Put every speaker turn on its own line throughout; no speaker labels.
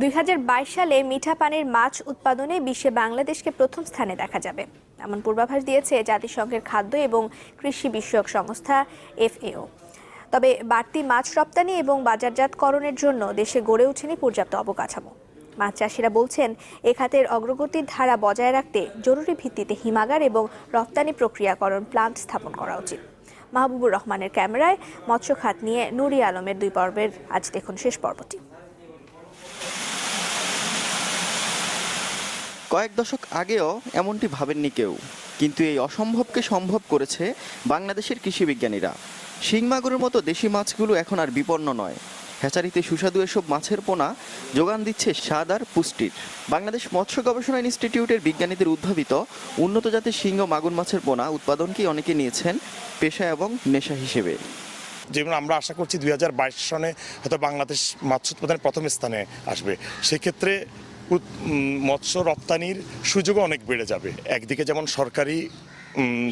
দুই হাজার বাইশ সালে মিঠা পানির মাছ উৎপাদনে বিশ্বে বাংলাদেশকে প্রথম স্থানে দেখা যাবে। এমন পূর্বাভাস দিয়েছে জাতিসংঘের খাদ্য এবং কৃষি বিষয়ক সংস্থা এফএও। তবে বাড়তি মাছ রপ্তানি এবং বাজারজাতকরণের জন্য দেশে গড়ে ওঠেনি পর্যাপ্ত অবকাঠামো। মাছ চাষিরা বলছেন, এ খাতের অগ্রগতির ধারা বজায় রাখতে জরুরি ভিত্তিতে হিমাগার এবং রপ্তানি প্রক্রিয়াকরণ প্লান্ট স্থাপন করা উচিত। মাহবুবুর রহমানের ক্যামেরায় মৎস্য খাত নিয়ে নুরি আলমের দুই পর্বের আজ দেখুন শেষ পর্বটি।
কয়েক দশক আগেও এমনটি ভাবেননি কেউ। কিন্তু এই অসম্ভবকে সম্ভব করেছে বাংলাদেশের কৃষিবিজ্ঞানীরা শিংমাগুরের মতো দেশি মাছগুলো এখন আর বিপন্ন নয়। হ্যাচারিতে সুস্বাদু এসব মাছের পোনা যোগান দিচ্ছে স্বাদ আর পুষ্টির। বাংলাদেশ মৎস্য গবেষণা ইনস্টিটিউটের বিজ্ঞানীদের উদ্ভাবিত উন্নত জাতের শিঙ্গ মাগুর মাছের পোনা উৎপাদনকেই অনেকে নিয়েছেন পেশা এবং নেশা হিসেবে।
যেমন আমরা আশা করছি দুই সনে হয়তো বাংলাদেশ মাছ উৎপাদনের প্রথম স্থানে আসবে। সেক্ষেত্রে মৎস্য রপ্তানির সুযোগও অনেক বেড়ে যাবে। একদিকে যেমন সরকারি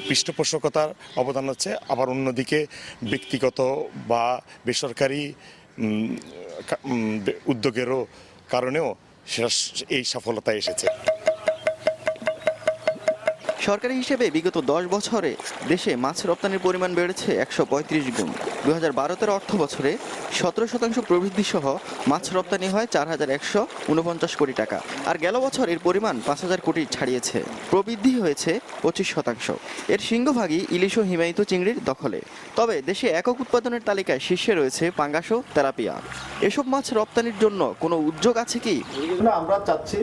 পৃষ্ঠপোষকতার অবদান আছে, আবার অন্যদিকে ব্যক্তিগত বা বেসরকারি উদ্যোগেরও কারণেও সেটা এই সফলতা এসেছে।
সরকারি হিসেবে বিগত দশ বছরে দেশে মাছ রপ্তানির পরিমাণ বেড়েছে একশো পঁয়ত্রিশ গুণ। দু হাজার বারো তেরো অর্থ বছরে সতেরো শতাংশ প্রবৃদ্ধি সহ মাছ রপ্তানি হয় চার হাজার একশো উনপঞ্চাশ কোটি টাকা। আর গেল বছর এর পরিমাণ পাঁচ হাজার কোটি ছাড়িয়েছে। প্রবৃদ্ধি হয়েছে পঁচিশ শতাংশ। এর সিংহভাগই ইলিশ ও হিমায়িত চিংড়ির দখলে। তবে দেশে একক উৎপাদনের তালিকায় শীর্ষে রয়েছে পাঙ্গাস ও তেলাপিয়া। এসব মাছ রপ্তানির জন্য কোনো উদ্যোগ আছে কি?
আমরা চাচ্ছি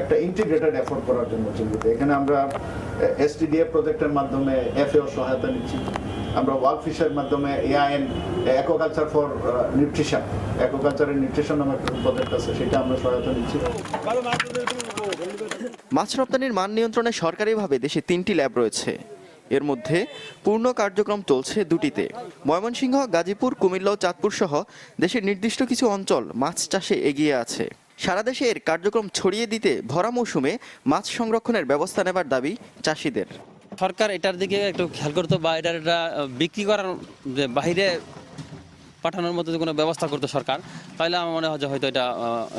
একটা ইন্টিগ্রেটেড এফোর্ট করার জন্য চিন্তিত এখানে আমরা এসটিডিএফ প্রজেক্টের মাধ্যমে এফএও সহায়তা নিচ্ছি। আমরা ওয়ার্ল্ড ফিশের মাধ্যমে এআইএন অ্যাকোকালচার ফর নিউট্রিশন অ্যাকোকালচারের নিউট্রিশন নামে একটা প্রজেক্ট আছে, সেটা আমরা সহায়তা নিচ্ছি।
মাছ রপ্তানির মান নিয়ন্ত্রণে সরকারিভাবে দেশে তিনটি ল্যাব রয়েছে। এর মধ্যে পূর্ণ কার্যক্রম চলছে দুটিতে। ময়মনসিংহ, গাজীপুর, কুমিল্লা ও চাঁদপুর সহ দেশের নির্দিষ্ট কিছু অঞ্চল মাছ চাষে এগিয়ে আছে। সারা দেশে এর কার্যক্রম ছড়িয়ে দিতে ভরা মৌসুমে মাছ সংরক্ষণের ব্যবস্থা নেবার দাবি চাষিদের।
সরকার এটার দিকে একটু খেয়াল করতো বা এটার এটা বিক্রি করার যে বাইরে পাঠানোর মতো কোনো ব্যবস্থা করতো সরকার তাহলে আমার মনে হয় যে হয়তো এটা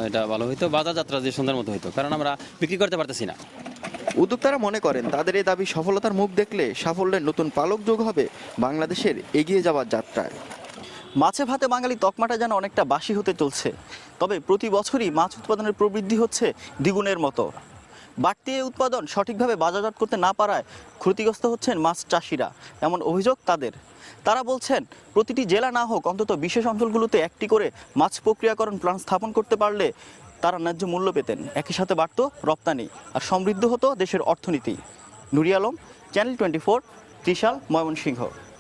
এটা ভালো হইতো বাজার যাত্রা যে সুন্দর মতো হইতো কারণ আমরা বিক্রি করতে পারতেছি না।
উদ্যোক্তারা মনে করেন তাদের এই দাবি সফলতার মুখ দেখলে সাফল্যের নতুন পালক যোগ হবে বাংলাদেশের এগিয়ে যাওয়ার যাত্রায়। মাছে ভাতে বাঙালি তকমাটা যেন অনেকটা বাসি হতে চলছে। তবে প্রতি বছরই মাছ উৎপাদনের প্রবৃদ্ধি হচ্ছে দ্বিগুণের মতো। বাড়তি উৎপাদন সঠিকভাবে বাজারজাত করতে না পারায় ক্ষতিগ্রস্ত হচ্ছেন মাছ চাষিরা। এমন অভিযোগ তাদের। তারা বলছেন, প্রতিটি জেলা না হোক, অন্তত বিশেষ অঞ্চলগুলোতে একটি করে মাছ প্রক্রিয়াকরণ প্ল্যান স্থাপন করতে পারলে তারা ন্যায্য মূল্য পেতেন। একই সাথে বাড়ত রপ্তানি আর সমৃদ্ধ হতো দেশের অর্থনীতি। Nuri Alam channel twenty four Trishal, Mymensingh.